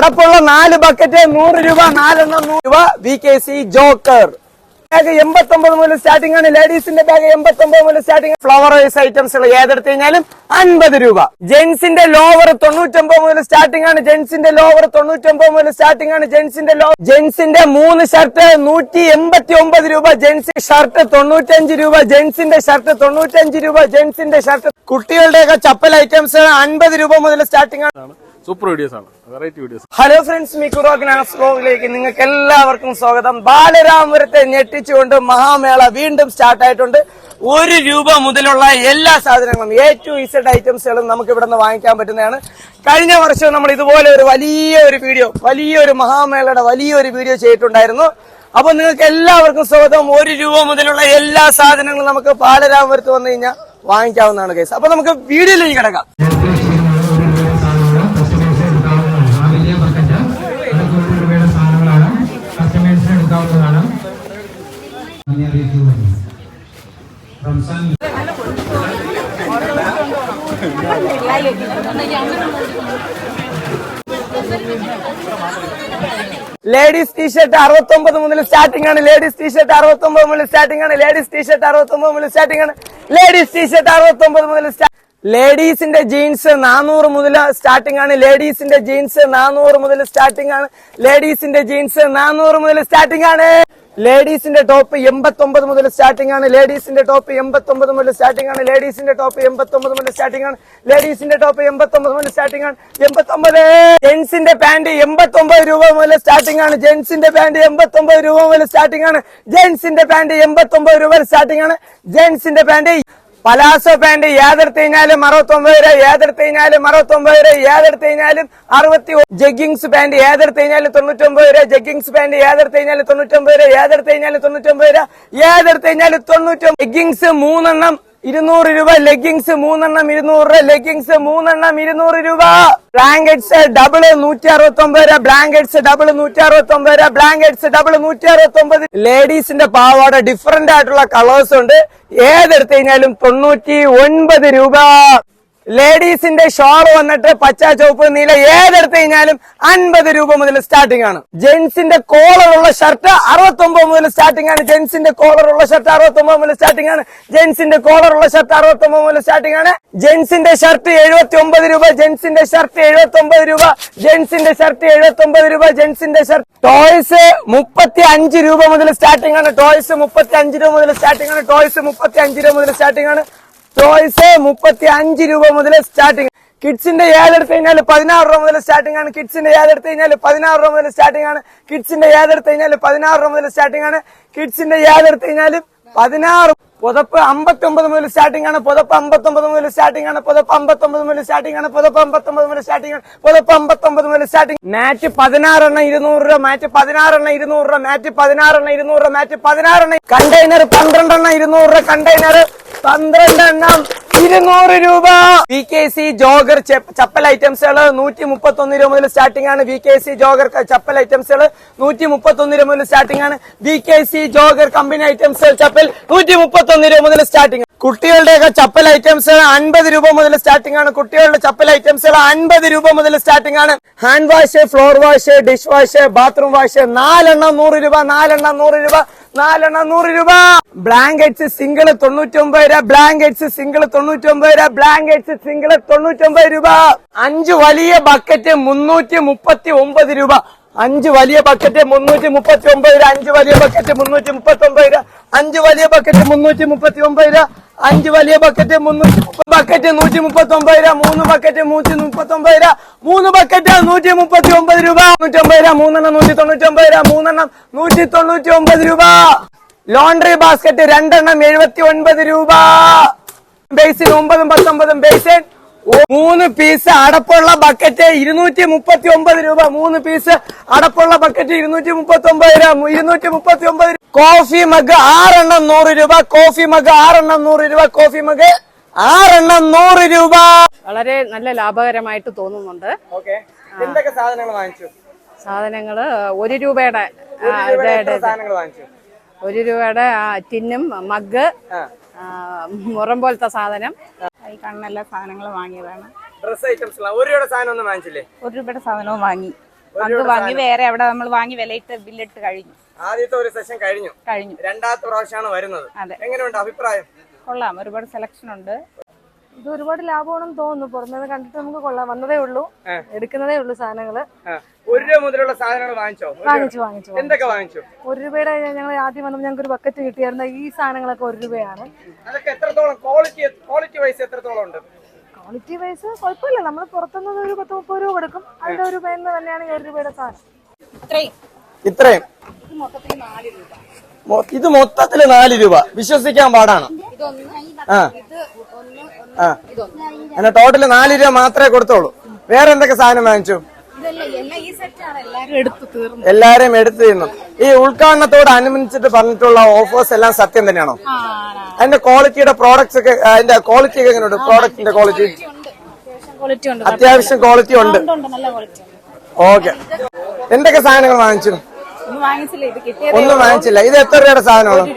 അടപ്പുള്ള നാല് ബക്കറ്റ് നൂറ് രൂപ നാലെണ്ണം നൂറ് രൂപ. V K C jogger bag എൺപത്തി ഒമ്പത് മുതൽ സ്റ്റാർട്ടിംഗ് ആണ്. ലേഡീസിന്റെ ബാഗ് എൺപത്തി ഒമ്പത് മുതൽ സ്റ്റാർട്ടിംഗ് ഫ്ലവർ വൈസ് ഐറ്റംസ് ഏതെടുത്ത് കഴിഞ്ഞാലും അൻപത് രൂപ. ജെൻസിന്റെ ലോവർ തൊണ്ണൂറ്റൊമ്പത് മുതൽ സ്റ്റാർട്ടിംഗ് ആണ്. ജെൻസിന്റെ ലോവർ തൊണ്ണൂറ്റൊമ്പത് മുതൽ സ്റ്റാർട്ടിംഗ് ആണ്. ജെൻസിന്റെ ലോ ജെൻസിന്റെ മൂന്ന് ഷർട്ട് നൂറ്റി എൺപത്തി ഒമ്പത് രൂപ ജെൻസ് ഷർട്ട് തൊണ്ണൂറ്റഞ്ച് രൂപ. ജെൻസിന്റെ ഷർട്ട് തൊണ്ണൂറ്റഞ്ച് രൂപ. ജെൻസിന്റെ ഷർട്ട് കുട്ടികളുടെയൊക്കെ ചപ്പൽ ഐറ്റംസ് അൻപത് രൂപ മുതൽ സ്റ്റാർട്ടിംഗ് ആണ്. സൂപ്പർ വീഡിയോസ് ആണ്. Variety videos. ഹലോ ഫ്രണ്ട്സ് മിക്കുറോഗ്നാസ് വ്ലോഗിലേക്ക് നിങ്ങൾക്ക് എല്ലാവർക്കും സ്വാഗതം. ബാലരാമപുരത്തെ ഞെട്ടിച്ചുകൊണ്ട് മഹാമേള വീണ്ടും സ്റ്റാർട്ട് ആയിട്ടുണ്ട്. ഒരു രൂപ മുതലുള്ള എല്ലാ സാധനങ്ങളും എ ടു ഇസഡ് ഐറ്റംസുകളും നമുക്ക് ഇവിടെ നിന്ന് വാങ്ങിക്കാൻ പറ്റുന്നതാണ്. കഴിഞ്ഞ വർഷം നമ്മൾ ഇതുപോലെ ഒരു വലിയ ഒരു വീഡിയോ വലിയൊരു മഹാമേളയുടെ വലിയൊരു വീഡിയോ ചെയ്തിട്ടുണ്ടായിരുന്നു. അപ്പൊ നിങ്ങൾക്ക് എല്ലാവർക്കും സ്വാഗതം. ഒരു രൂപ മുതലുള്ള എല്ലാ സാധനങ്ങളും നമുക്ക് ബാലരാമപുരത്ത് വന്നു കഴിഞ്ഞാൽ വാങ്ങിക്കാവുന്നതാണ് കേസ് അപ്പൊ നമുക്ക് വീഡിയോയിലേക്ക് കിടക്കാം കസ്റ്റമേഴ്സിന് എടുക്കാവുന്നതാണ് നന്ദി അറിയിച്ചുകൊണ്ട് റംസാൻ ലേഡീസ് ടീഷർട്ട് അറുപത്തി ഒമ്പത് മുതൽ സ്റ്റാർട്ടിംഗ് ആണ്. ലേഡീസ് ടീഷർട്ട് അറുപത്തി ഒമ്പത് മുതൽ സ്റ്റാർട്ടിംഗ് ആണ്. ലേഡീസ് ടീഷർട്ട് അറുപത്തി ഒമ്പത് മുതൽ സ്റ്റാർട്ടിംഗ് ആണ്. ലേഡീസ് ടീഷർട്ട് അറുപത്തി ഒമ്പത് മുതൽ ലേഡീസിന്റെ ജീൻസ് നാനൂറ് മുതൽ സ്റ്റാർട്ടിംഗ് ആണ്. ലേഡീസിന്റെ ജീൻസ് നാനൂറ് മുതൽ സ്റ്റാർട്ടിംഗ് ആണ്. ലേഡീസിന്റെ ജീൻസ് നാനൂറ് മുതൽ സ്റ്റാർട്ടിംഗ് ആണ്. ലേഡീസിന്റെ ടോപ്പ് എൺപത്തി ഒമ്പത് മുതൽ സ്റ്റാർട്ടിംഗ് ആണ്. ലേഡീസിന്റെ ടോപ്പ് എൺപത്തി ഒമ്പത് മുതൽ സ്റ്റാർട്ടിംഗ് ആണ്. ലേഡീസിന്റെ ടോപ്പ് എൺപത്തി ഒമ്പത് മുതൽ സ്റ്റാർട്ടിംഗ് ആണ്. ലേഡീസിന്റെ ടോപ്പ് എൺപത്തി ഒമ്പത് മുതൽ സ്റ്റാർട്ടിംഗ് ആണ്. എൺപത്തി ഒമ്പത് ജെൻസിന്റെ പാന്റ് എൺപത്തി ഒമ്പത് രൂപ മുതൽ സ്റ്റാർട്ടിംഗ് ആണ്. ജെൻസിന്റെ പാന്റ് എൺപത്തി ഒമ്പത് രൂപ മുതൽ സ്റ്റാർട്ടിംഗ് ആണ്. ജെൻസിന്റെ പാന്റ് എൺപത്തി ഒമ്പത് രൂപ സ്റ്റാർട്ടിംഗ് ആണ്. ജെൻസിന്റെ പാന്റ് പലാസോ പാന്റ് ഏതെടുത്ത് കഴിഞ്ഞാലും അറുപത്തൊമ്പത് രൂപ ഏതെടുത്ത് കഴിഞ്ഞാലും അറുപത്തൊമ്പത് രൂപ ഏതെടുത്ത് കഴിഞ്ഞാലും അറുപത്തി ജഗ്ഗിങ്സ് പാന്റ് ഏതെടുത്ത് കഴിഞ്ഞാലും തൊണ്ണൂറ്റൊമ്പത് രൂപ ജഗ്ഗിങ്സ് പാന്റ് ഏതെടുത്ത് കഴിഞ്ഞാലും തൊണ്ണൂറ്റൊമ്പത് രൂപ ഏതെടുത്ത് കഴിഞ്ഞാലും തൊണ്ണൂറ്റൊമ്പത് രൂപ ഏതെടുത്ത് കഴിഞ്ഞാലും തൊണ്ണൂറ്റൊമ്പത് ജഗ്ഗിങ്സ് മൂന്നെണ്ണം ഇരുന്നൂറ് രൂപ ലെഗിങ്സ് മൂന്നെണ്ണം ഇരുന്നൂറ് രൂപ ലെഗിങ്സ് മൂന്നെണ്ണം ഇരുന്നൂറ് രൂപ. ബ്ലാങ്കറ്റ്സ് ഡബിൾ നൂറ്റി അറുപത്തി ഒമ്പത് രൂപ. ബ്ലാങ്കറ്റ്സ് ഡബിൾ നൂറ്റി അറുപത്തി ഒമ്പത് രൂപ. ബ്ലാങ്കറ്റ്സ് ഡബിൾ നൂറ്റി അറുപത്തി ഒമ്പത് ലേഡീസിന്റെ പാവാട ഡിഫറെന്റ് ആയിട്ടുള്ള കളേഴ്സ് ഉണ്ട്. ഏതെടുത്തു കഴിഞ്ഞാലും തൊണ്ണൂറ്റി ഒൻപത് രൂപ. ലേഡീസിന്റെ ഷോൾ വന്നിട്ട് പച്ച ചുവപ്പ് നീല ഏതെടുത്ത് കഴിഞ്ഞാലും അൻപത് രൂപ മുതൽ സ്റ്റാർട്ടിംഗ് ആണ്. ജെൻസിന്റെ കോളറുള്ള ഷർട്ട് അറുപത്തി ഒമ്പത് മുതൽ സ്റ്റാർട്ടിംഗ് ആണ്. ജെൻസിന്റെ കോളറുള്ള ഷർട്ട് അറുപത്തി ഒമ്പത് മുതൽ സ്റ്റാർട്ടിംഗ് ആണ്. ജെൻസിന്റെ കോളറുള്ള ഷർട്ട് അറുപത്തി ഒമ്പത് മുതൽ സ്റ്റാർട്ടിംഗ് ആണ്. ജെൻസിന്റെ ഷർട്ട് എഴുപത്തി ഒമ്പത് രൂപ ജെൻസിന്റെ ഷർട്ട് എഴുപത്തി ഒമ്പത് രൂപ ജെൻസിന്റെ ഷർട്ട് എഴുപത്തി ഒമ്പത് രൂപ ജെൻസിന്റെ ഷർട്ട് ടോയ്സ് മുപ്പത്തി അഞ്ച് രൂപ മുതൽ സ്റ്റാർട്ടിംഗ് ആണ്. ടോയ്സ് മുപ്പത്തി അഞ്ച് രൂപ മുതൽ സ്റ്റാർട്ടിംഗ് ആണ്. ടോയ്സ് മുപ്പത്തി അഞ്ച് രൂപ മുതൽ സ്റ്റാർട്ടിംഗ് ആണ്. ടോയ്സ് മുപ്പത്തി അഞ്ച് രൂപ മുതൽ സ്റ്റാർട്ടിങ് കിഡ്സിന്റെ ഏതെടുത്ത് കഴിഞ്ഞാൽ പതിനാറ് രൂപ മുതൽ സ്റ്റാർട്ടിംഗ് ആണ്. കിഡ്സിന്റെ ഏതെടുത്ത് കഴിഞ്ഞാൽ പതിനാറ് രൂപ മുതൽ സ്റ്റാർട്ടിംഗ് ആണ്. കിഡ്സിന്റെ ഏതെടുത്ത് കഴിഞ്ഞാൽ പതിനാറ് രൂപ മുതൽ സ്റ്റാർട്ടിംഗ് ആണ്. കിഡ്സിന്റെ ഏതെടുത്ത് കഴിഞ്ഞാൽ പതിനാറ് പുതപ്പ് അമ്പത്തി ഒമ്പത് മുതൽ സ്റ്റാർട്ടിംഗ് ആണ്. പുതപ്പ് അമ്പത്തി ഒമ്പത് മുതൽ സ്റ്റാർട്ടിംഗ് ആണ്. പുതപ്പ് അമ്പത്തി ഒമ്പത് മുതൽ സ്റ്റാർട്ടിംഗ് ആണ്. പുതപ്പ് അമ്പത്തി ഒമ്പത് മുതൽ സ്റ്റാർട്ടിംഗ് ആണ്. പുതപ്പ് അമ്പത്തി ഒമ്പത് മുതൽ സ്റ്റാർട്ടിംഗ് മാറ്റ് പതിനാറെണ്ണം ഇരുന്നൂറ് രൂപ. മാറ്റ് പതിനാറെണ്ണം ഇരുന്നൂറ് രൂപ. മാറ്റ് പതിനാറെണ്ണം ഇരുന്നൂറ് രൂപ. മാറ്റ് പതിനാറെണ്ണം കണ്ടെയ്നർ പന്ത്രണ്ടെണ്ണം ഇരുന്നൂറ് രൂപ. കണ്ടെയ്നർ പന്ത്രണ്ടെണ്ണം. ഇരുന്നൂറ് രൂപ. V K C jogger chappal ഐറ്റംസുകൾ നൂറ്റി മുപ്പത്തി ഒന്ന് രൂപ മുതൽ സ്റ്റാർട്ടിംഗ് ആണ്. V K C jogger chappal ഐറ്റംസുകൾ നൂറ്റി മുപ്പത്തി ഒന്ന് രൂപ മുതൽ സ്റ്റാർട്ടിംഗ് ആണ്. V K C jogger company items chappal നൂറ്റി മുപ്പത്തി ഒന്ന് രൂപ മുതൽ സ്റ്റാർട്ടിംഗ് കുട്ടികളുടെയൊക്കെ ചപ്പൽ ഐറ്റംസ് അൻപത് രൂപ മുതൽ സ്റ്റാർട്ടിംഗ് ആണ്. കുട്ടികളുടെ ചപ്പൽ ഐറ്റംസുകൾ അൻപത് രൂപ മുതൽ സ്റ്റാർട്ടിംഗ് ആണ്. Hand wash floor wash dish wash bathroom wash നാലെണ്ണം നൂറ് രൂപ നാലെണ്ണം നൂറ് രൂപ. നാലെണ്ണം നൂറ് രൂപ. ബ്ലാങ്കറ്റ്സ് സിംഗിൾ തൊണ്ണൂറ്റി ഒമ്പത് രൂപ. ബ്ലാങ്കറ്റ്സ് സിംഗിൾ തൊണ്ണൂറ്റി ഒമ്പത് രൂപ. ബ്ലാങ്കറ്റ്സ് സിംഗിൾ തൊണ്ണൂറ്റി ഒമ്പത് രൂപ. അഞ്ച് വലിയ ബക്കറ്റ് മുന്നൂറ്റി മുപ്പത്തി ഒമ്പത് രൂപ. അഞ്ച് വലിയ ബക്കറ്റ് മുന്നൂറ്റി മുപ്പത്തി ഒമ്പത് രൂപ അഞ്ച് വലിയ ബക്കറ്റ് മുന്നൂറ്റി മുപ്പത്തി ഒമ്പത് രൂപ അഞ്ച് വലിയ ബക്കറ്റ് മുന്നൂറ്റി മുപ്പത്തി ഒമ്പത് രൂപ അഞ്ച് വലിയ ബക്കറ്റ് മുന്നൂറ്റി ബക്കറ്റ് നൂറ്റി മുപ്പത്തി ഒമ്പത് രൂപ മൂന്ന് ബക്കറ്റ് നൂറ്റി മുപ്പത്തി ഒമ്പത് രൂപ മൂന്ന് ബക്കറ്റ് നൂറ്റി മുപ്പത്തി ഒമ്പത് രൂപ. നൂറ്റി ഒമ്പത് രൂപ മൂന്നെണ്ണം നൂറ്റി തൊണ്ണൂറ്റി ഒമ്പത് രൂപ മൂന്നെണ്ണം നൂറ്റി തൊണ്ണൂറ്റി ഒമ്പത് രൂപ. ലോണ്ടറി ബാസ്ക്കറ്റ് രണ്ടെണ്ണം എഴുപത്തി ഒൻപത് രൂപ ബേസിൻ ഒമ്പതും പത്തൊമ്പതും ബേസിൻ മൂന്ന് പീസ് അടപ്പുള്ള ബക്കറ്റ് ഇരുന്നൂറ്റി മുപ്പത്തി ഒമ്പത് രൂപ. മൂന്ന് പീസ് അടപ്പുള്ള ബക്കറ്റ് ഇരുന്നൂറ്റി മുപ്പത്തി ഒമ്പത് രൂപ. ഇരുന്നൂറ്റി മുപ്പത്തി ഒമ്പത് കോഫി മഗ് ആറെണ്ണം നൂറ് രൂപ. കോഫി മഗ് ആറെണ്ണം നൂറ് രൂപ. കോഫി മഗ് ആറെണ്ണം നൂറ് രൂപ. വളരെ നല്ല ലാഭകരമായിട്ട് തോന്നുന്നുണ്ട്. എന്തൊക്കെ സാധനങ്ങൾ വാങ്ങിച്ചു? സാധനങ്ങൾ ഒരു രൂപയുടെ ഒരു രൂപയുടെ ടിന്നും മഗ് മുറം പോലത്തെ സാധനം. ഈ കാണുന്ന എല്ലാ സാധനങ്ങളും വാങ്ങിയതാണ്. ഡ്രസ് ഐറ്റംസ് ഒരു രൂപയുടെ സാധനം ഒന്നും വാങ്ങിച്ചില്ലേ? ഒരു രൂപയുടെ സാധനവും വാങ്ങി. അത് വാങ്ങി വേറെ അവിടെ നമ്മൾ വാങ്ങി വിലയിട്ട് ബില്ലിട്ട് കഴിഞ്ഞു. ആദ്യത്തെ ഒരു സെഷൻ കഴിഞ്ഞു. കഴിഞ്ഞു. രണ്ടാമത്തെ പ്രാവശ്യമാണ് വരുന്നത്. അതെ. എങ്ങനെയുണ്ട് അഭിപ്രായം? കൊള്ളാം. ഒരുപാട് സെലക്ഷൻ ഉണ്ട്. ഇത് ഒരുപാട് ലാഭമാണെന്ന് തോന്നുന്നു. പുറമേ കണ്ടിട്ട് നമുക്ക് കൊള്ളാം. വന്നതേ ഉള്ളൂ. എടുക്കുന്നതേ ഉള്ളൂ സാധനങ്ങൾ. ഒരു രൂപ മുതലുള്ള സാധനങ്ങൾ വാങ്ങിച്ചോ? വാങ്ങിച്ചു വാങ്ങിച്ചു എന്തൊക്കെ വാങ്ങിച്ചു? ഒരു രൂപയുടെ ഞങ്ങൾ ആദ്യം വന്നപ്പോൾ ഞങ്ങൾക്ക് ഒരു ബക്കറ്റ് കിട്ടിയായിരുന്നു. ഈ സാധനങ്ങളൊക്കെ ഒരു രൂപയാണ്. അതൊക്കെ എത്രത്തോളം ക്വാളിറ്റി ക്വാളിറ്റി വൈസ് എത്രത്തോളം ഉണ്ട്? ക്വാളിറ്റി വൈസ് കുഴപ്പമില്ല. നമ്മൾ പുറത്തുനിന്ന് ഒരു പത്ത് മുപ്പത് രൂപ കൊടുക്കും. അതിന്റെ ഒരു രൂപ എന്ന് തന്നെയാണ് ഈ ഒരു രൂപയുടെ സാധനം. ഇത്രയും. ഇത്രയും? ഇത് മൊത്തത്തിൽ നാല് രൂപ. വിശ്വസിക്കാൻ പാടാണ്. ആ. ടോട്ടൽ നാല് രൂപ മാത്രമേ കൊടുത്തോളൂ. വേറെ എന്തൊക്കെ സാധനം വാങ്ങിച്ചു? എല്ലാരും എടുത്തു തീർന്നു. ഈ ഉദ്ഘാടനത്തോട് അനുബന്ധിച്ചിട്ട് പറഞ്ഞിട്ടുള്ള ഓഫേഴ്സ് എല്ലാം സത്യം തന്നെയാണോ? അതിന്റെ ക്വാളിറ്റിയുടെ പ്രോഡക്ട്സ് ഒക്കെ അതിന്റെ ക്വാളിറ്റി ഒക്കെ എങ്ങനെയുണ്ട്? പ്രോഡക്റ്റിന്റെ ക്വാളിറ്റി അത്യാവശ്യം ക്വാളിറ്റി ഉണ്ട്. ഓക്കെ എന്തൊക്കെ സാധനങ്ങൾ വാങ്ങിച്ചു? ഒന്നും വാങ്ങിച്ചില്ല ഇത് കിട്ടിയത് ഒന്നും വാങ്ങിച്ചില്ല. ഇത് എത്ര രൂപയുടെ സാധനമാണ്?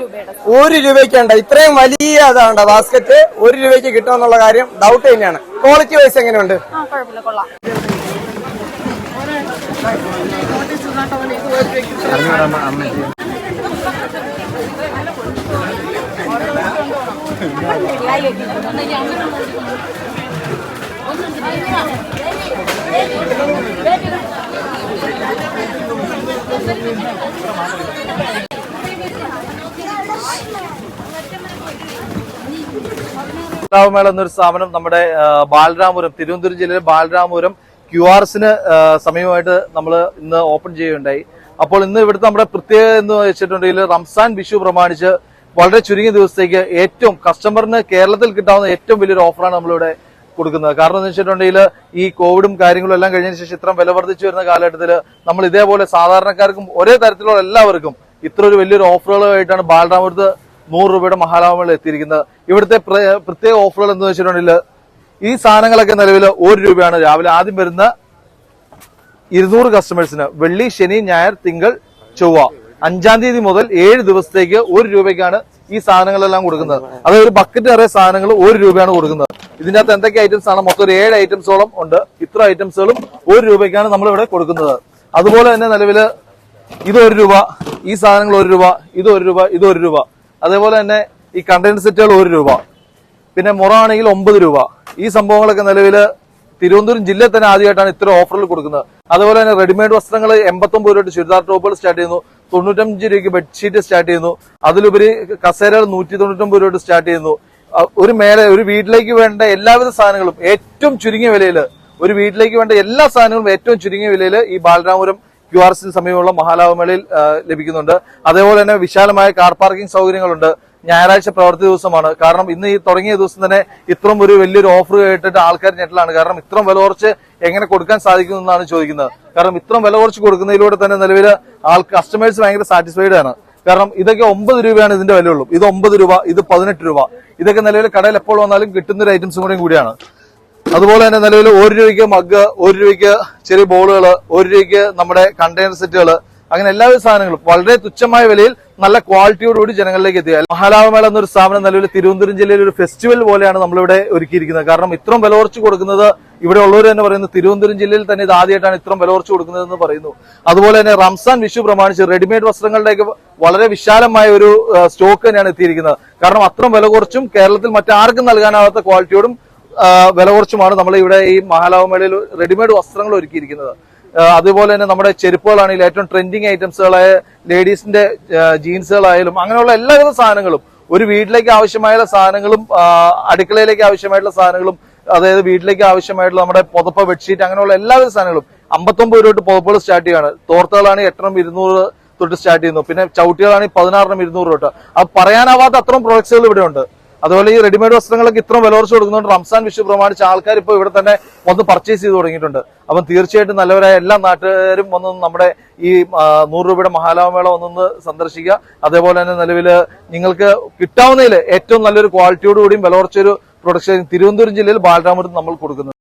ഒരു രൂപയ്ക്ക് ഉണ്ട് ഇത്രയും വലിയ അതാണ്ട ബാസ്ക്കറ്റ് ഒരു രൂപയ്ക്ക് കിട്ടുമെന്നുള്ള കാര്യം ഡൗട്ട് തന്നെയാണ്. ക്വാളിറ്റി വൈസ് എങ്ങനെയുണ്ട് ആ കുഴപ്പമില്ല കൊള്ളാം മേള എന്നൊരു സ്ഥാപനം നമ്മുടെ ബാലരാമപുരം തിരുവനന്തപുരം ജില്ലയിലെ ബാലരാമപുരം ക്യു ആർസിന് സമയമായിട്ട് നമ്മൾ ഇന്ന് ഓപ്പൺ ചെയ്യുകയുണ്ടായി. അപ്പോൾ ഇന്ന് ഇവിടുത്തെ നമ്മുടെ പ്രത്യേകത എന്ന് വെച്ചിട്ടുണ്ടെങ്കിൽ റംസാൻ വിഷു പ്രമാണിച്ച് വളരെ ചുരുങ്ങിയ ദിവസത്തേക്ക് ഏറ്റവും കസ്റ്റമറിന് കേരളത്തിൽ കിട്ടാവുന്ന ഏറ്റവും വലിയൊരു ഓഫറാണ് നമ്മളിവിടെ കൊടുക്കുന്നത്. കാരണം എന്ന് വെച്ചിട്ടുണ്ടെങ്കിൽ ഈ കോവിഡും കാര്യങ്ങളും എല്ലാം കഴിഞ്ഞതിന് ശേഷം ഇത്രയും വില വർദ്ധിച്ചു വരുന്ന കാലഘട്ടത്തിൽ നമ്മൾ ഇതേപോലെ സാധാരണക്കാർക്കും ഒരേ തരത്തിലുള്ള എല്ലാവർക്കും ഇത്ര ഒരു വലിയൊരു ഓഫറുകളുമായിട്ടാണ് ബാലരാമപുരത്ത് നൂറ് രൂപയുടെ മഹാരാമങ്ങളിൽ എത്തിയിരിക്കുന്നത്. ഇവിടുത്തെ പ്ര- പ്രത്യേക ഓഫറുകൾ എന്ന് വെച്ചിട്ടുണ്ടെങ്കിൽ ഈ സാധനങ്ങളൊക്കെ നിലവിൽ ഒരു രൂപയാണ്. രാവിലെ ആദ്യം വരുന്ന ഇരുന്നൂറ് കസ്റ്റമേഴ്സിന് വെള്ളി ശനി ഞായർ തിങ്കൾ ചൊവ്വ. അഞ്ചാം തീയതി മുതൽ ഏഴ് ദിവസത്തേക്ക് ഒരു രൂപയ്ക്കാണ് ഈ സാധനങ്ങളെല്ലാം കൊടുക്കുന്നത്. അതായത് ഒരു ബക്കറ്റ് നിറയെ സാധനങ്ങൾ ഒരു രൂപയാണ് കൊടുക്കുന്നത്. ഇതിന്റെ അകത്ത് എന്തൊക്കെ ഐറ്റംസ് ആണ്? മൊത്തം ഒരു ഏഴ് ഐറ്റംസോളം ഉണ്ട്. ഇത്ര ഐറ്റംസുകളും ഒരു രൂപയ്ക്കാണ് നമ്മൾ ഇവിടെ കൊടുക്കുന്നത്. അതുപോലെ തന്നെ നിലവിൽ ഇത് ഒരു രൂപ ഈ സാധനങ്ങൾ ഒരു രൂപ ഇത് ഒരു രൂപ ഇത് ഒരു രൂപ. അതേപോലെ തന്നെ ഈ കണ്ടെയ്നർ സെറ്റുകൾ ഒരു രൂപ. പിന്നെ മുറ ആണെങ്കിൽ ഒമ്പത് രൂപ. ഈ സംഭവങ്ങളൊക്കെ നിലവിൽ തിരുവനന്തപുരം ജില്ലയിൽ തന്നെ ആദ്യമായിട്ടാണ് ഇത്ര ഓഫറിൽ കൊടുക്കുന്നത്. അതുപോലെ തന്നെ റെഡിമെയ്ഡ് വസ്ത്രങ്ങൾ എൺപത്തൊമ്പത് രൂപ ചുരിദാർ ടോപ്പുകൾ സ്റ്റാർട്ട് ചെയ്യുന്നു. തൊണ്ണൂറ്റഞ്ച് രൂപയ്ക്ക് ബെഡ്ഷീറ്റ് സ്റ്റാർട്ട് ചെയ്യുന്നു. അതിലുപരി കസേരകൾ നൂറ്റി തൊണ്ണൂറ്റൊമ്പത് രൂപ സ്റ്റാർട്ട് ചെയ്യുന്നു. ഒരു മേലെ ഒരു വീട്ടിലേക്ക് വേണ്ട എല്ലാവിധ സാധനങ്ങളും ഏറ്റവും ചുരുങ്ങിയ വിലയിൽ ഒരു വീട്ടിലേക്ക് വേണ്ട എല്ലാ സാധനങ്ങളും ഏറ്റവും ചുരുങ്ങിയ വിലയിൽ ഈ ബാലരാമപുരം ക്യു ആർ എസിന് സമീപമുള്ള മഹാലാവമേളയിൽ ലഭിക്കുന്നുണ്ട്. അതേപോലെ തന്നെ വിശാലമായ കാർ പാർക്കിംഗ് സൗകര്യങ്ങളുണ്ട്. ഞായറാഴ്ച പ്രവൃത്തി ദിവസമാണ്. കാരണം ഇന്ന് ഈ തുടങ്ങിയ ദിവസം തന്നെ ഇത്രയും ഒരു വലിയൊരു ഓഫർ കേട്ടിട്ട് ആൾക്കാർ ഞെട്ടലാണ്. കാരണം ഇത്രയും വില കുറച്ച് എങ്ങനെ കൊടുക്കാൻ സാധിക്കും എന്നാണ് ചോദിക്കുന്നത്. കാരണം ഇത്രയും വില കുറച്ച് കൊടുക്കുന്നതിലൂടെ തന്നെ നിലവിൽ ആൾ കസ്റ്റമേഴ്സ് ഭയങ്കര സാറ്റിസ്ഫൈഡ് ആണ്. കാരണം ഇതൊക്കെ ഒമ്പത് രൂപയാണ് ഇതിന്റെ വിലയുള്ളൂ. ഇത് ഒമ്പത് രൂപ ഇത് പതിനെട്ട് രൂപ. ഇതൊക്കെ നിലവിൽ കടയിൽ എപ്പോൾ വന്നാലും കിട്ടുന്ന ഒരു ഐറ്റംസും കൂടെയും കൂടിയാണ്. അതുപോലെ തന്നെ നിലവിൽ ഒരു രൂപയ്ക്ക് മഗ് ഒരു രൂപയ്ക്ക് ചെറിയ ബോളുകൾ ഒരു രൂപയ്ക്ക് നമ്മുടെ കണ്ടെയ്നർ സെറ്റുകൾ അങ്ങനെ എല്ലാവിധ സാധനങ്ങളും വളരെ തുച്ഛമായ വിലയിൽ നല്ല ക്വാളിറ്റിയോടുകൂടി ജനങ്ങളിലേക്ക് എത്തുക മഹാലാഭമേള എന്നൊരു സ്ഥാപനം നിലവിൽ തിരുവനന്തപുരം ജില്ലയിൽ ഒരു ഫെസ്റ്റിവൽ പോലെയാണ് നമ്മളിവിടെ ഒരുക്കിയിരിക്കുന്നത്. കാരണം ഇത്രയും വില കുറച്ച് കൊടുക്കുന്നത് ഇവിടെ ഉള്ളവർ തന്നെ പറയുന്നത് തിരുവനന്തപുരം ജില്ലയിൽ തന്നെ ഇത് ആദ്യമായിട്ടാണ് ഇത്രയും വില കുറച്ച് കൊടുക്കുന്നതെന്ന് പറയുന്നു. അതുപോലെ തന്നെ റംസാൻ വിഷു പ്രമാണിച്ച് റെഡിമെയ്ഡ് വസ്ത്രങ്ങളുടെയൊക്കെ വളരെ വിശാലമായ ഒരു സ്റ്റോക്ക് തന്നെയാണ് എത്തിയിരിക്കുന്നത്. കാരണം അത്രയും വില കുറച്ചും കേരളത്തിൽ മറ്റാർക്കും നൽകാനാവാത്ത ക്വാളിറ്റിയോടും വില കുറച്ചുമാണ് നമ്മൾ ഇവിടെ ഈ മഹാലാഭമേളയിൽ റെഡിമെയ്ഡ് വസ്ത്രങ്ങൾ ഒരുക്കിയിരിക്കുന്നത്. അതുപോലെ തന്നെ നമ്മുടെ ചെരുപ്പുകളാണെങ്കിലും ഏറ്റവും ട്രെൻഡിങ് ഐറ്റംസുകളായ ലേഡീസിന്റെ ജീൻസുകളായാലും അങ്ങനെയുള്ള എല്ലാവിധ സാധനങ്ങളും ഒരു വീട്ടിലേക്ക് ആവശ്യമായ സാധനങ്ങളും അടുക്കളയിലേക്ക് ആവശ്യമായിട്ടുള്ള സാധനങ്ങളും അതായത് വീട്ടിലേക്ക് ആവശ്യമായിട്ടുള്ള നമ്മുടെ പുതപ്പ് ബെഡ്ഷീറ്റ് അങ്ങനെയുള്ള എല്ലാവിധ സാധനങ്ങളും അമ്പത്തൊമ്പത് രൂപ തൊട്ട് പുതപ്പുകൾ സ്റ്റാർട്ട് ചെയ്യാണ്. തോർത്തുകളാണ് എട്ടെണ്ണം ഇരുന്നൂറ് തൊട്ട് സ്റ്റാർട്ട് ചെയ്യുന്നു. പിന്നെ ചവിട്ടികളാണ് പതിനാറിനും ഇരുന്നൂറ് തൊട്ട്. അത് പറയാനാവാത്ത അത്രയും പ്രൊഡക്ട്സുകൾ ഇവിടെ ഉണ്ട്. അതുപോലെ ഈ റെഡിമെയ്ഡ് വസ്ത്രങ്ങളൊക്കെ ഇത്രയും വില കുറച്ച് റംസാൻ വിഷു പ്രമാണിച്ച് ആൾക്കാർ ഇപ്പോൾ ഇവിടെ തന്നെ വന്ന് പർച്ചേസ് ചെയ്ത് തുടങ്ങിയിട്ടുണ്ട്. അപ്പം തീർച്ചയായിട്ടും നല്ലവരായ എല്ലാ നാട്ടുകാരും വന്ന് നമ്മുടെ ഈ നൂറ് രൂപയുടെ മഹാലാമേള ഒന്നൊന്ന് സന്ദർശിക്കുക. അതേപോലെ തന്നെ നിലവിൽ നിങ്ങൾക്ക് കിട്ടാവുന്നതിൽ ഏറ്റവും നല്ലൊരു ക്വാളിറ്റിയോടുകൂടിയും വില കുറച്ചൊരു പ്രൊഡക്ഷൻ തിരുവനന്തപുരം ജില്ലയിൽ ബാലരാമപുരത്ത് നമ്മൾ കൊടുക്കുന്നത്